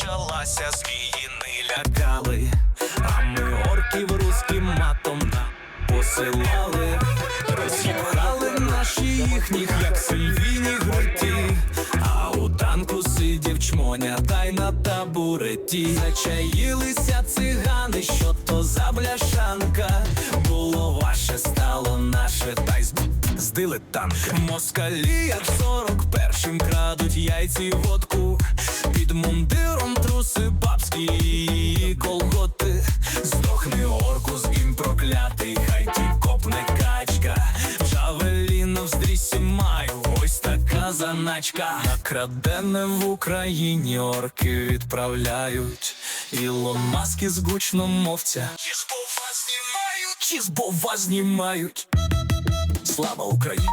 Вася зміїни лякали, а ми орків руським матом посилали, роз'їхали наші їхніх, як сильвіні гурті, а у танку сидів чмоня, та й на табуреті. Зачаїлися цигани, що то за бляшанка, було ваше, стало наше, та й з- з дилетанка. Москалі, як сорок першим крадуть яйці водку, під мундиром труси бабські колготи. Здохни орку з гім проклятий, хай ті копне качка. Джавеліна в здрісі маю, ось така заначка. Накрадене в Україні орки відправляють. Ілон Маск із гучномовця. Чи з вас знімають? Чи з вас знімають? Слава Україні!